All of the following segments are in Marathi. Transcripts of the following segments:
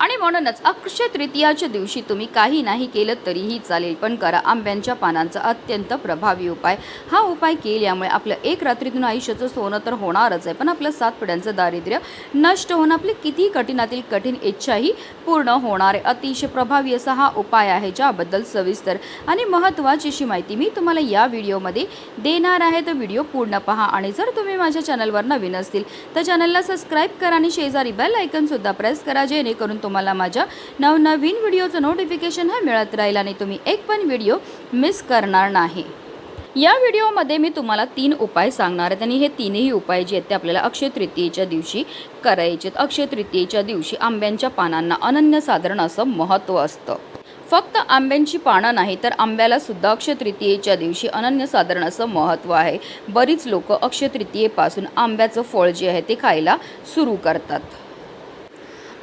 आणि म्हणूनच अक्षय तृतीयाच्या दिवशी तुम्ही काही नाही केलं तरीही चालेल. पण करा आंब्यांच्या पानांचा अत्यंत प्रभावी उपाय. हा उपाय केल्यामुळे आपलं एक रात्रीतून आयुष्याचं सोनं तर होणारच आहे. पण आपलं सात पिढ्यांचं दारिद्र्य नष्ट होऊन आपली किती कठीणातील कठीण इच्छाही पूर्ण होणार आहे. अतिशय प्रभावी असा हा उपाय आहे ज्याबद्दल सविस्तर आणि महत्त्वाची अशी माहिती मी तुम्हाला या व्हिडिओमध्ये देणार आहे. तर व्हिडिओ पूर्ण पहा आणि जर तुम्ही माझ्या चॅनलवर नवीन असतील तर चॅनलला सबस्क्राईब करा आणि शेजारी बेल आयकनसुद्धा प्रेस करा जेणेकरून तुम्हाला माझ्या नवनवीन व्हिडिओचं नोटिफिकेशन हा मिळत राहील आणि तुम्ही एक पण व्हिडिओ मिस करणार नाही. या व्हिडिओमध्ये मी तुम्हाला तीन उपाय सांगणार आहेत आणि हे तीनही उपाय जे आहेत ते आपल्याला अक्षय तृतीयेच्या दिवशी करायचे आहेत अक्षय तृतीयेच्या दिवशी आंब्यांच्या पानांना अनन्यसाधारण असं महत्त्व असतं. फक्त आंब्यांची पानं नाही तर आंब्याला सुद्धा अक्षय तृतीयेच्या दिवशी अनन्यसाधारण असं महत्त्व आहे. बरीच लोक अक्षय तृतीयेपासून आंब्याचं फळ जे आहे ते खायला सुरू करतात.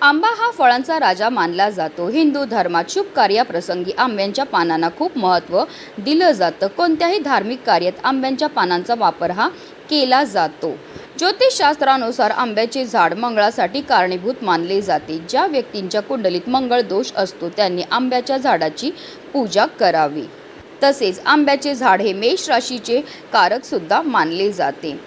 आंबा हा फळांचा राजा मानला जातो. हिंदू धर्मात शुभ कार्याप्रसंगी आंब्यांच्या पानांना खूप महत्त्व दिलं जातं. कोणत्याही धार्मिक कार्यात आंब्यांच्या पानांचा वापर हा केला जातो. ज्योतिषशास्त्रानुसार आंब्याचे झाड मंगळासाठी कारणीभूत मानले जाते. ज्या व्यक्तींच्या कुंडलीत मंगळ दोष असतो त्यांनी आंब्याच्या झाडाची पूजा करावी. तसेच आंब्याचे झाड हे मेष राशीचे कारकसुद्धा मानले जाते.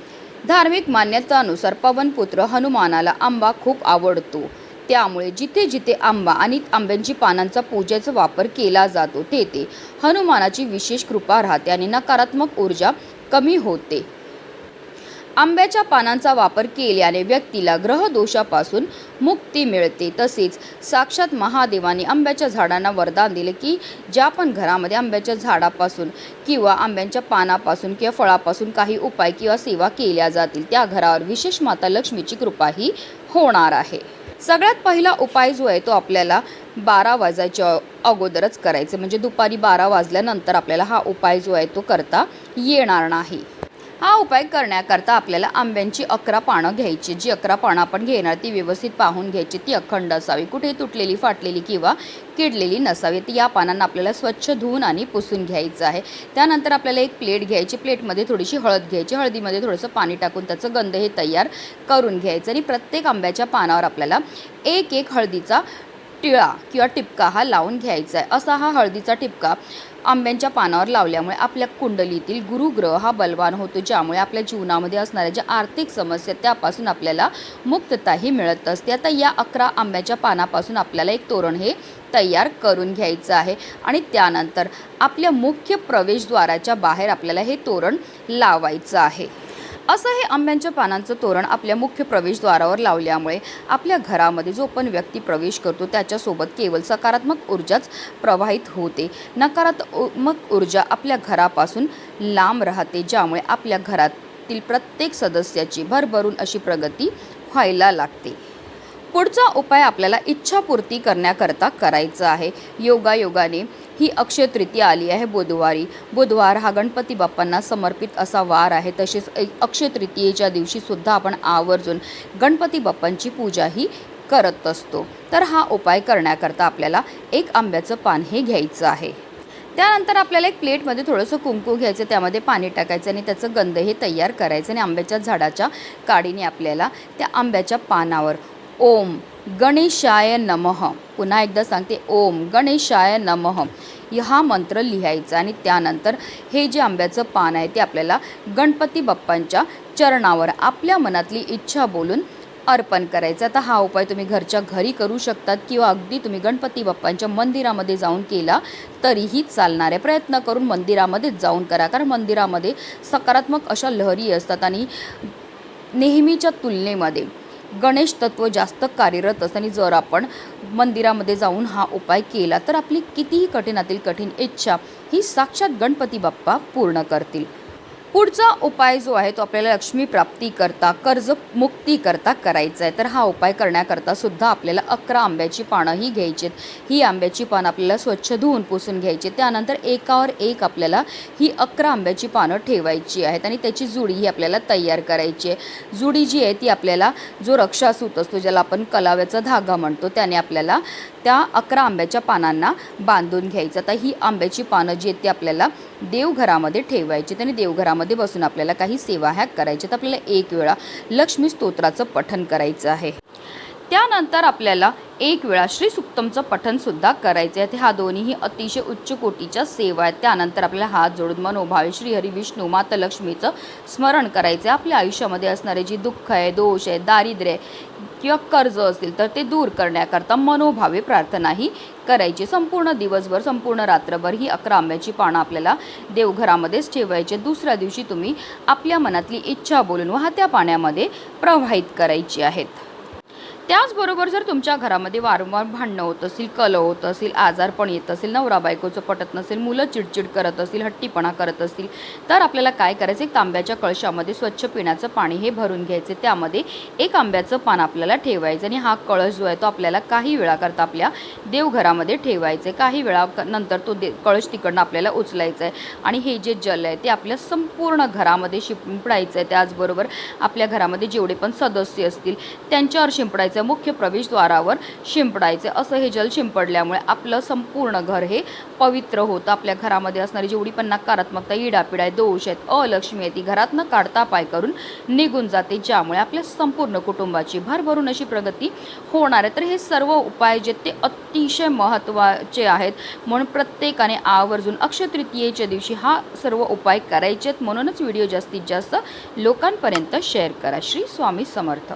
धार्मिक मान्यतानुसार पवनपुत्र हनुमानाला आंबा खूप आवडतो. त्यामुळे जिथे जिथे आंबा आणि आंब्यांची पानांचा पूजेचा वापर केला जातो तेथे हनुमानाची विशेष कृपा राहते आणि नकारात्मक ऊर्जा कमी होते. आंब्याच्या पानांचा वापर केल्याने व्यक्तीला ग्रहदोषापासून मुक्ती मिळते. तसेच साक्षात महादेवाने आंब्याच्या झाडांना वरदान दिले की ज्या पण घरामध्ये आंब्याच्या झाडापासून किंवा आंब्यांच्या पानापासून किंवा फळापासून काही उपाय किंवा सेवा केल्या जातील त्या घरावर विशेष माता लक्ष्मीची कृपाही होणार आहे. सगळ्यात पहिला उपाय जो आहे तो आपल्याला बारा वाजायच्या अगोदरच करायचं म्हणजे दुपारी बारा वाजल्यानंतर आपल्याला हा उपाय जो आहे तो करता येणार नाही. हा उपाय करण्याकरता आपल्याला आंब्यांची अकरा पानं घ्यायची. जी अकरा पानं आपण घेणार ती व्यवस्थित पाहून घ्यायची. ती अखंड असावी. कुठे तुटलेली फाटलेली किंवा किडलेली नसावी. ती या पानांना आपल्याला स्वच्छ धुवून आणि पुसून घ्यायचं आहे. त्यानंतर आपल्याला एक प्लेट घ्यायची. प्लेटमध्ये थोडीशी हळद घ्यायची. हळदीमध्ये थोडंसं पाणी टाकून त्याचं गंध हे तयार करून घ्यायचं. आणि प्रत्येक आंब्याच्या पानावर आपल्याला एक एक हळदीचा टिळा किंवा टिपका हा लावून घ्यायचा आहे असा हा हळदीचा टिपका आंब्यांच्या पानावर लावल्यामुळे आपल्या कुंडलीतील गुरुग्रह हा बलवान होतो ज्यामुळे आपल्या जीवनामध्ये असणाऱ्या ज्या आर्थिक समस्या त्यापासून आपल्याला मुक्तताही मिळत असते. आता या अकरा आंब्याच्या पानापासून आपल्याला एक तोरण हे तयार करून घ्यायचं आहे आणि त्यानंतर आपल्या मुख्य प्रवेशद्वाराच्या बाहेर आपल्याला हे तोरण लावायचं आहे. असं हे आंब्यांच्या पानांचं तोरण आपल्या मुख्य प्रवेशद्वारावर लावल्यामुळे आपल्या घरामध्ये जो पण व्यक्ती प्रवेश करतो त्याच्यासोबत केवळ सकारात्मक ऊर्जाच प्रवाहित होते. नकारात्मक ऊर्जा आपल्या घरापासून लांब राहते ज्यामुळे आपल्या घरातील प्रत्येक सदस्याची भरभरून अशी प्रगती व्हायला लागते. पुढचा उपाय आपल्याला इच्छापूर्ती करण्याकरता करायचा आहे. योगायोगाने ही अक्षय तृतीया आली आहे बुधवारी. बुधवार हा गणपती बाप्पांना समर्पित असा वार आहे. तसेच अक्षय तृतीयेच्या दिवशीसुद्धा आपण आवर्जून गणपती बाप्पांची पूजाही करत असतो. तर हा उपाय करण्याकरता आपल्याला एक आंब्याचं पान हे घ्यायचं आहे. त्यानंतर आपल्याला एक प्लेटमध्ये थोडंसं कुंकू घ्यायचं त्यामध्ये पाणी टाकायचं आणि त्याचं गंध हे तयार करायचं आणि आंब्याच्या झाडाच्या काडीने आपल्याला त्या आंब्याच्या पानावर ओम गणेशाय नमः. पुन्हा एकदा सांगते ओम गणेशाय नमः. हा मंत्र लिहायचा आणि त्यानंतर हे जे आंब्याचं पान आहे ते आपल्याला गणपती बाप्पांच्या चरणावर आपल्या मनातली इच्छा बोलून अर्पण करायचं. आता हा उपाय तुम्ही घरच्या घरी करू शकतात किंवा अगदी तुम्ही गणपती बाप्पांच्या मंदिरामध्ये जाऊन केला तरीही चालणार आहे प्रयत्न करून मंदिरामध्येच जाऊन करा. कारण मंदिरामध्ये सकारात्मक अशा लहरी असतात आणि नेहमीच्या तुलनेमध्ये गणेश तत्व जास्त कार्यरत असतं आणि जर आपण मंदिरामध्ये जाऊन हा उपाय केला तर आपली कितीही कठीणातील कठीण इच्छा ही साक्षात गणपती बाप्पा पूर्ण करतील. पुढचा उपाय जो आहे तो आपल्याला लक्ष्मी प्राप्ती करता कर्ज मुक्ती करता करायचा आहे. तर हा उपाय करण्याकरता सुद्धा आपल्याला अकरा आंब्याची पानं ही घ्यायची आहेत ही आंब्याची पानं आपल्याला स्वच्छ धुवून पुसून घ्यायची त्यानंतर एकावर एक आपल्याला ही अकरा आंब्याची पानं ठेवायची आहेत आणि त्याची जुडी ही आपल्याला तयार करायची आहे. जुडी जी आहे ती आपल्याला जो रक्षासूत असतो ज्याला आपण कलाव्याचा धागा म्हणतो त्याने आपल्याला त्या अकरा आंब्याच्या पानांना बांधून घ्यायचं. आता ही आंब्याची पानं जी आहेत ती आपल्याला देवघरामध्ये ठेवायची आणि देवघरामध्ये बसून आपल्याला काही सेवा ह्या करायच्या तर आपल्याला एक वेळा लक्ष्मी स्तोत्राचं पठन करायचं आहे. त्यानंतर आपल्याला एक वेळा श्री सुक्तमचं पठणसुद्धा करायचं आहे ह्या हा दोन्हीही अतिशय उच्च कोटीच्या सेवा आहेत. त्यानंतर आपल्याला हात जोडून मनोभावे श्री हरी विष्णू माता लक्ष्मीचं स्मरण करायचं आहे आपल्या आयुष्यामध्ये असणारे जी दुःख आहे दोष आहे दारिद्र्य आहे किंवा कर्ज असतील तर ते दूर करण्याकरता मनोभावे प्रार्थनाही करायची. संपूर्ण दिवसभर संपूर्ण रात्रभर ही अकरा आंब्याची पानं आपल्याला देवघरामध्येच ठेवायची. दुसऱ्या दिवशी तुम्ही आपल्या मनातली इच्छा बोलून वाहत्या पाण्यामध्ये प्रवाहित करायची आहेत. त्याचबरोबर जर तुमच्या घरामध्ये वारंवार भांडणं होत असतील कलह होत असेल आजारपण येत असेल नवरा बायकोचं पटत नसेल मुलं चिडचिड करत असतील हट्टीपणा करत असतील तर आपल्याला काय करायचं? एक तांब्याच्या कळशामध्ये स्वच्छ पिण्याचं पाणी हे भरून घ्यायचे. त्यामध्ये एक आंब्याचं पान आपल्याला ठेवायचं आणि हा कळश जो आहे तो आपल्याला काही वेळाकरता आपल्या देवघरामध्ये ठेवायचे. काही वेळा क- नंतर तो दे कळश तिकडनं आपल्याला उचलायचा आहे आणि हे जे जल आहे ते आपल्या संपूर्ण घरामध्ये शिंपडायचं आहे. त्याचबरोबर आपल्या घरामध्ये जेवढे पण सदस्य असतील त्यांच्यावर शिंपडायचं घराच्या मुख्य प्रवेशद्वारावर शिंपडायचे. असं हे जल शिंपडल्यामुळे आपलं संपूर्ण घर हे पवित्र होतं. आपल्या घरामध्ये असणारी जेवढी पण नकारात्मकता इडापिडा आहे दोष आहेत अलक्ष्मी आहे ती घरातनं काढता पाय करून निघून जाते. ज्यामुळे आपल्या संपूर्ण कुटुंबाची भरभरून अशी प्रगती होणार आहे. तर हे सर्व उपाय जे ते अतिशय महत्त्वाचे आहेत. म्हणून प्रत्येकाने आवर्जून अक्षय तृतीयेच्या दिवशी हा सर्व उपाय करायचे आहेत म्हणूनच व्हिडिओ जास्तीत जास्त लोकांपर्यंत शेअर करा. श्री स्वामी समर्थ.